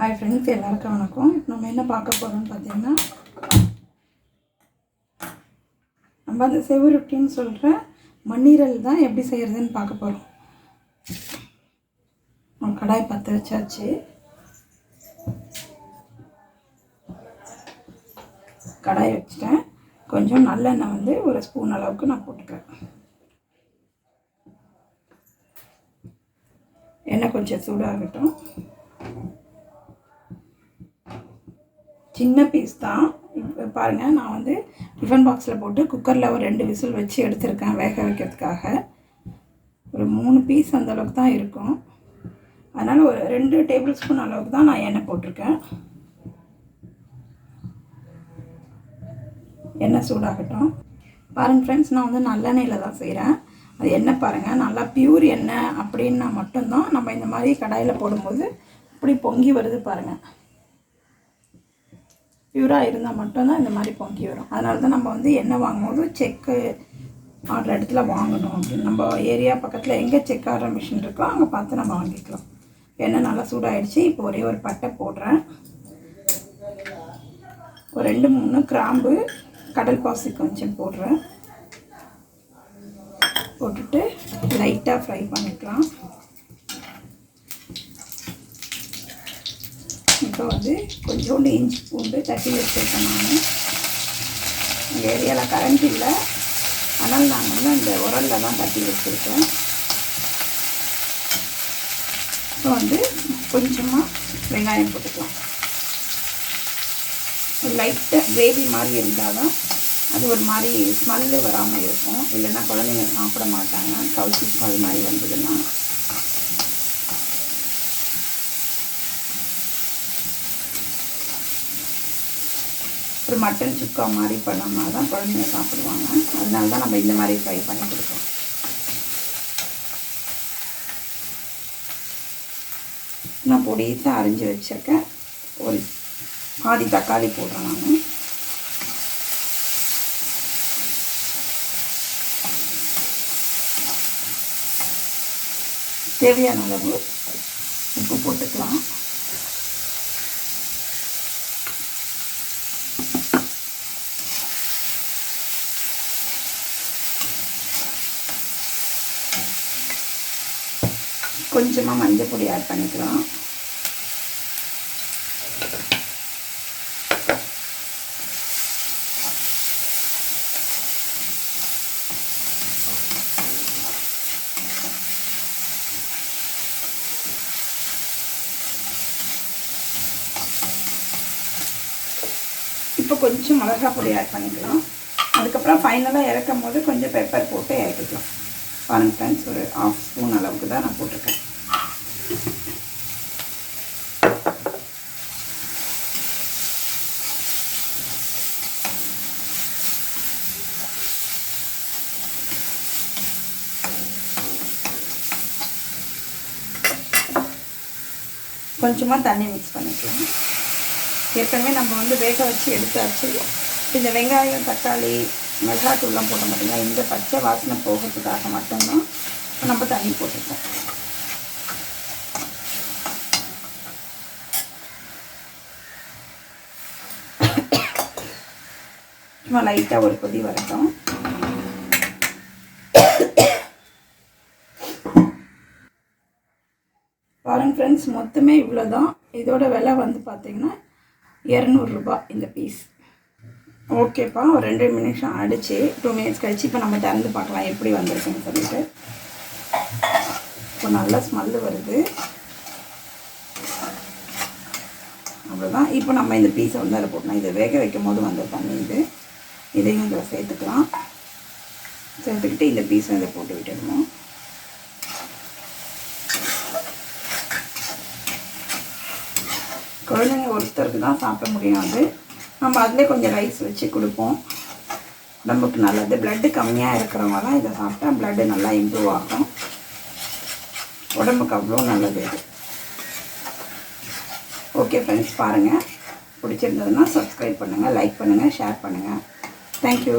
Hi friends எல்லாருக்கும் வணக்கம். நம்ம என்ன பார்க்க போகிறோம்னு பார்த்தீங்கன்னா நம்ம அந்த செவருட்டின்னு சொல்கிற மண்ணீரல் தான் எப்படி செய்கிறதுன்னு பார்க்க போகிறோம் ஒரு கடாய் பற்ற வச்சாச்சு. கடாய் வச்சுட்டேன். கொஞ்சம் நல்லெண்ணெய் வந்து ஒரு ஸ்பூன் அளவுக்கு நான் போட்டுக்கிறேன். எண்ணெய் கொஞ்சம் சூடாகட்டும். சின்ன பீஸ் தான். இப்போ பாருங்கள் நான் வந்து டிஃபன் பாக்ஸில் போட்டு குக்கரில் ஒரு ரெண்டு விசில் வச்சு எடுத்திருக்கேன் வேக வைக்கிறதுக்காக. ஒரு மூணு பீஸ் அந்த அளவுக்கு தான் இருக்கும். அதனால் ஒரு ரெண்டு டேபிள் ஸ்பூன் அளவுக்கு தான் நான் எண்ணெய் போட்டிருக்கேன். எண்ணெய் சூடாகட்டும். பாருங்கள் ஃப்ரெண்ட்ஸ் நான் வந்து நல்லெண்ணெயில் தான் செய்கிறேன் அது எண்ணெய் பாருங்கள் நல்லா பியூர் எண்ணெய் அப்படின்னா மட்டும்தான் நம்ம இந்த மாதிரி கடாயில் போடும்போது இப்படி பொங்கி வருது பாருங்கள் பியூராக இருந்தால் மட்டும்தான் இந்த மாதிரி பொங்கி வரும். அதனால தான் நம்ம வந்து எண்ணெய் வாங்கும்போது செக்கு ஆடுற இடத்துல வாங்கணும் அப்படின்னு. நம்ம ஏரியா பக்கத்தில் எங்கே செக் ஆடுற மிஷின் இருக்கோ அங்கே பார்த்து நம்ம வாங்கிக்கலாம். எண்ணெய் நல்லா சூடாகிடுச்சு இப்போ ஒரே ஒரு பட்டை போடுறேன். ஒரு ரெண்டு மூணு கிராம்பு கடல் பாசி கொஞ்சம் போடுறேன். போட்டுட்டு லைட்டாக ஃப்ரை பண்ணிக்கலாம். வந்து கொஞ்சோண்டு இஞ்சி பூண்டு தட்டி வச்சுருக்கேன் நான். எங்கள் ஏரியாவில் கரண்ட் இல்லை. ஆனால் நான் வந்து அந்த உரலில் தான் தட்டி வச்சுருக்கேன். இப்போ வந்து கொஞ்சமாக வெங்காயம் போட்டுக்கலாம். ஒரு லைட்டாக கிரேவி மாதிரி இருந்தால் தான் அது ஒரு மாதிரி ஸ்மெல்லு வராமல் இருக்கும். இல்லைன்னா குழந்தைங்க சாப்பிட மாட்டாங்க. கவுச்சி ஸ்மெல் மாதிரி வந்ததுன்னா. ஒரு மட்டன் சுக்கா மாதிரி பண்ணோம்னா தான் குழந்தைங்க சாப்பிடுவாங்க. அதனால தான் நம்ம இந்த மாதிரி ஃப்ரை பண்ணி கொடுப்போம். நான் பொடிசாக அரிஞ்சு வச்சிருக்க ஒரு பாதி தக்காளி போடுறேன் நான். தேவையான அளவு உப்பு போட்டுக்கலாம். கொஞ்சமாக மஞ்சள் பொடி ஆட் பண்ணிக்கலாம் இப்போ கொஞ்சம் மிளகா பொடி ஆட் பண்ணிக்கலாம் அதுக்கப்புறம் ஃபைனலாக இறக்கும் போது கொஞ்சம் பெப்பர் போட்டு இறக்கிக்கலாம். பாருங்க டைம்ஸ் ஒரு ஆஃப் ஸ்பூன் அளவுக்கு தான் நான் போட்டிருக்கேன். கொஞ்சமாக தண்ணி மிக்ஸ் பண்ணிக்கலாம். ஏற்கனவே நம்ம வந்து வேக வச்சு எடுத்தாச்சு. இந்த வெங்காயம் தக்காளி மிளகாத்தூள்லாம் போட மாட்டோங்க இந்த பச்சை வாசனை போகிறதுக்காக மட்டும்தான் நம்ம தண்ணி போட்டுப்போம். சும்மா லைட்டாக ஒரு கொதி வரட்டும். பாருங்க ஃப்ரெண்ட்ஸ் மொத்தமே இவ்வளோ தான் இதோட விலை வந்து பார்த்திங்கன்னா இரநூறுபா இந்த பீஸ் ஓகேப்பா ஒரு ரெண்டு நிமிஷம் அடிச்சு டூ மினிட்ஸ் கழிச்சு இப்போ நம்ம திறந்து பார்க்கலாம் எப்படி வந்திருக்குன்னு சொல்லிட்டு. இப்போ நல்லா ஸ்மெல்லு வருது. அவ்வளோதான் இப்போ நம்ம இந்த பீஸை வந்து அதில் போட்டோம் இதை வேக வைக்கும் போது வந்த தண்ணி இது. இதையும் இதில் சேர்த்துக்கலாம். சேர்த்துக்கிட்டு இந்த பீஸும் இதை போட்டு விட்டுடணும். குழந்தைங்க ஒருத்தருக்கு தான் சாப்பிட முடியும் அது. நம்ம அதிலே கொஞ்சம் ரைஸ் வச்சு கொடுப்போம். உடம்புக்கு நல்லது. ப்ளட்டு கம்மியாக இருக்கிறவங்க தான் இதை சாப்பிட்டா ப்ளட்டு நல்லா இம்ப்ரூவ் ஆகும். உடம்புக்கு அவ்வளோ நல்லது இது ஓகே ஃப்ரெண்ட்ஸ் பாருங்கள் பிடிச்சிருந்ததுன்னா சப்ஸ்கிரைப் பண்ணுங்கள் லைக் பண்ணுங்கள் ஷேர் பண்ணுங்கள் தேங்க்யூ